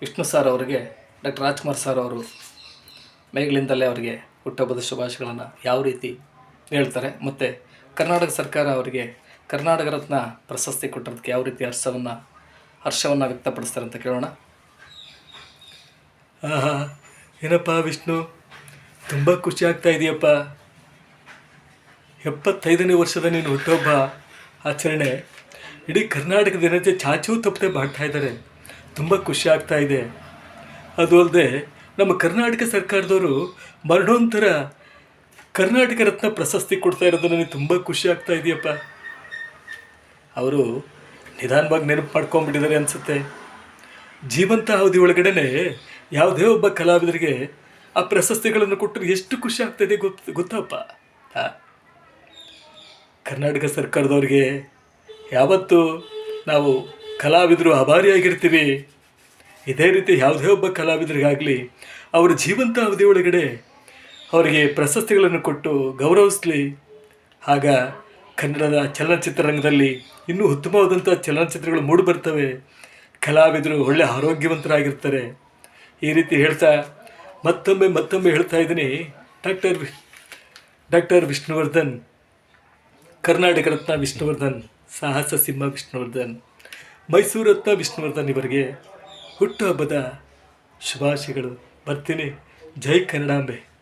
Vishnu sir ಅವರಿಗೆ, doctor Rajkumar sir ಅವರು ಮೈಗಳಿಂದಲೇ ಅವರಿಗೆ ಹುಟ್ಟಹಬ್ಬದ ಶುಭಾಶಯಗಳನ್ನು ಯಾವ ರೀತಿ ಹೇಳ್ತಾರೆ. ಮತ್ತು ಕರ್ನಾಟಕ ಸರ್ಕಾರ ಅವರಿಗೆ ಕರ್ನಾಟಕ ರತ್ನ ಪ್ರಶಸ್ತಿ ಕೊಟ್ಟಿರೋದಕ್ಕೆ ಯಾವ ರೀತಿ ಹರ್ಷವನ್ನು ಹರ್ಷವನ್ನು ವ್ಯಕ್ತಪಡಿಸ್ತಾರೆ ಅಂತ ಕೇಳೋಣ. ಆಹಾ, ಏನಪ್ಪ ವಿಷ್ಣು, ತುಂಬ ಖುಷಿ ಆಗ್ತಾ ಇದೆಯಪ್ಪ. ಎಪ್ಪತ್ತೈದನೇ ವರ್ಷದ ನೀನು ಹುಟ್ಟುಹಬ್ಬ ಆಚರಣೆ. ಇಡೀ ಕರ್ನಾಟಕದ ಜನತೆ ಚಾಚೂ ತಪ್ಪದೆ ಮಾಡ್ತಾ ಇದ್ದಾರೆ. ತುಂಬ ಖುಷಿ ಆಗ್ತಾ ಇದೆ. ಅದು ಅಲ್ಲದೆ ನಮ್ಮ ಕರ್ನಾಟಕ ಸರ್ಕಾರದವರು ಮರಣೋಂತರ ಕರ್ನಾಟಕ ರತ್ನ ಪ್ರಶಸ್ತಿ ಕೊಡ್ತಾ ಇರೋದು ನನಗೆ ತುಂಬ ಖುಷಿ ಆಗ್ತಾ ಇದೆಯಪ್ಪ. ಅವರು ನಿಧಾನವಾಗಿ ನೆನಪು ಮಾಡ್ಕೊಂಡ್ಬಿಟ್ಟಿದ್ದಾರೆ ಅನಿಸುತ್ತೆ. ಜೀವಂತ ಅವಧಿ ಒಳಗಡೆನೆ ಯಾವುದೇ ಒಬ್ಬ ಕಲಾವಿದರಿಗೆ ಆ ಪ್ರಶಸ್ತಿಗಳನ್ನು ಕೊಟ್ಟರೆ ಎಷ್ಟು ಖುಷಿ ಆಗ್ತದೆ ಗೊತ್ತು ಗೊತ್ತಪ್ಪ. ಕರ್ನಾಟಕ ಸರ್ಕಾರದವ್ರಿಗೆ ಯಾವತ್ತು ನಾವು ಕಲಾವಿದರು ಅಭಾರಿಯಾಗಿರ್ತೀವಿ ಇದೇ ರೀತಿ ಯಾವುದೇ ಒಬ್ಬ ಕಲಾವಿದರಿಗಾಗಲಿ, ಅವರ ಜೀವಂತ ಅವಧಿ ಒಳಗಡೆ ಅವರಿಗೆ ಪ್ರಶಸ್ತಿಗಳನ್ನು ಕೊಟ್ಟು ಗೌರವಿಸಲಿ. ಆಗ ಕನ್ನಡದ ಚಲನಚಿತ್ರರಂಗದಲ್ಲಿ ಇನ್ನೂ ಉತ್ತಮವಾದಂಥ ಚಲನಚಿತ್ರಗಳು ಮೂಡಿಬರ್ತವೆ ಕಲಾವಿದರು ಒಳ್ಳೆ ಆರೋಗ್ಯವಂತರಾಗಿರ್ತಾರೆ. ಈ ರೀತಿ ಹೇಳ್ತಾ ಮತ್ತೊಮ್ಮೆ ಮತ್ತೊಮ್ಮೆ ಹೇಳ್ತಾ ಇದ್ದೀನಿ. Doctor doctor Vishnuvardhan, Karnataka Ratna Vishnuvardhan, Sahasa Simha Vishnuvardhan. Mysuru ರತ್ನ ವಿಷ್ಣುವರ್ಧನ್ ಇವರಿಗೆ ಹುಟ್ಟುಹಬ್ಬದ ಶುಭಾಶಯಗಳು. ಬರ್ತೀನಿ. ಜೈ ಕನ್ನಡಾಂಬೆ.